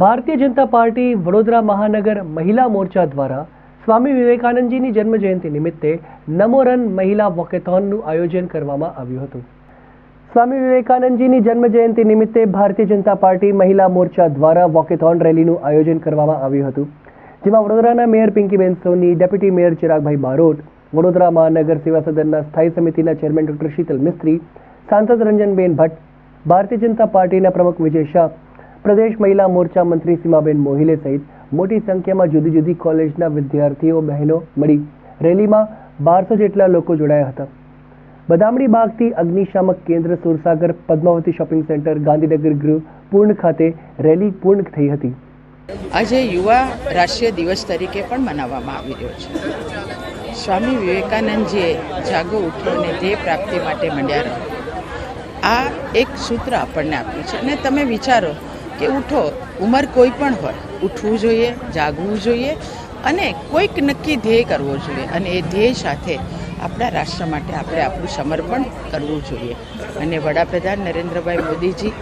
Bharatiya Janata party Vadodara મહાનગર મહિલા મોરચા દ્વારા સ્વામી વિવેકાનંદજીની જન્મજયંતિ નિમિત્તે નમો રન મહિલા વોકેથોનનું આયોજન કરવામાં આવ્યું હતું. સ્વામી વિવેકાનંદજીની જન્મજયંતિ નિમિત્તે ભારતીય જનતા પાર્ટી મહિલા મોરચા દ્વારા વોકેથોન રેલીનું આયોજન કરવામાં આવ્યું હતું. જેમાં વડોદરાના mayor Pinkiben Soni, deputy mayor Chiragbhai Barot, Vadodara મહાનગર સેવા સદનના સ્થાયી સમિતિના ચેરમેન ડોક્ટર શીતલ મિસ્ત્રી, સાંસદ રંજનબેન ભટ્ટ, ભારતીય જનતા પાર્ટીના પ્રમુખ વિજય શાહ પ્રદેશ મહિલા મોરચા મંત્રી સીમાબેન મોહિલે સહિત મોટી સંખ્યામાં જુદી જુદી કોલેજના વિદ્યાર્થીઓ, બહેનો મળી રેલીમાં બારસો જેટલા લોકો જોડાયા હતા. બદામડી બાગથી અગ્નિશામક કેન્દ્ર સુરસાગર પદ્માવતી શોપિંગ સેન્ટર ગાંધીનગર ગૃહ પૂર્ણ ખાતે રેલી પૂર્ણ થઈ હતી. આજે યુવા રાષ્ટ્રીય દિવસ તરીકે પણ મનાવવામાં આવી રહ્યો છે. સ્વામી વિવેકાનંદજીએ જાગો ઉઠો અને ધ્યેય પ્રાપ્તિ માટે મંડ્યા રહો. આ એક સૂત્ર આપણને આપ્યું છે. અને તમે વિચારો કે ઉઠો. ઉંમર કોઈ પણ હોય, ઉઠવું જોઈએ, જાગવું જોઈએ અને કોઈક નક્કી ધ્યેય કરવો જોઈએ અને એ ધ્યેય સાથે આપણા રાષ્ટ્ર માટે આપણે આપણું સમર્પણ કરવું જોઈએ. અને વડાપ્રધાન નરેન્દ્રભાઈ મોદીજી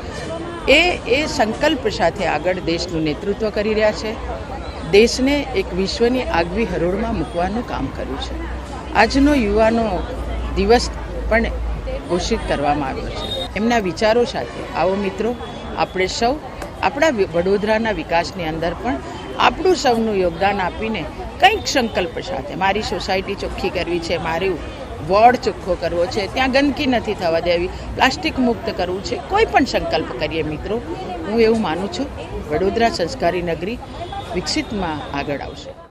એ એ સંકલ્પ સાથે આગળ દેશનું નેતૃત્વ કરી રહ્યા છે. દેશને એક વિશ્વની આગવી હરોળમાં મૂકવાનું કામ કર્યું છે. આજનો યુવાનો દિવસ પણ ઘોષિત કરવામાં આવ્યો છે. એમના વિચારો સાથે આવો મિત્રો, આપણે સૌ આપણા વડોદરાના વિકાસની અંદર પણ આપણું સૌનું યોગદાન આપીને કંઈક સંકલ્પ સાથે, મારી સોસાયટી ચોખ્ખી કરવી છે, મારું વોર્ડ ચોખ્ખો કરવો છે, ત્યાં ગંદકી નથી થવા દેવી, પ્લાસ્ટિક મુક્ત કરવું છે, કોઈ પણ સંકલ્પ કરીએ મિત્રો. હું એવું માનું છું, વડોદરા સંસ્કારી નગરી વિકસિતમાં આગળ આવશે.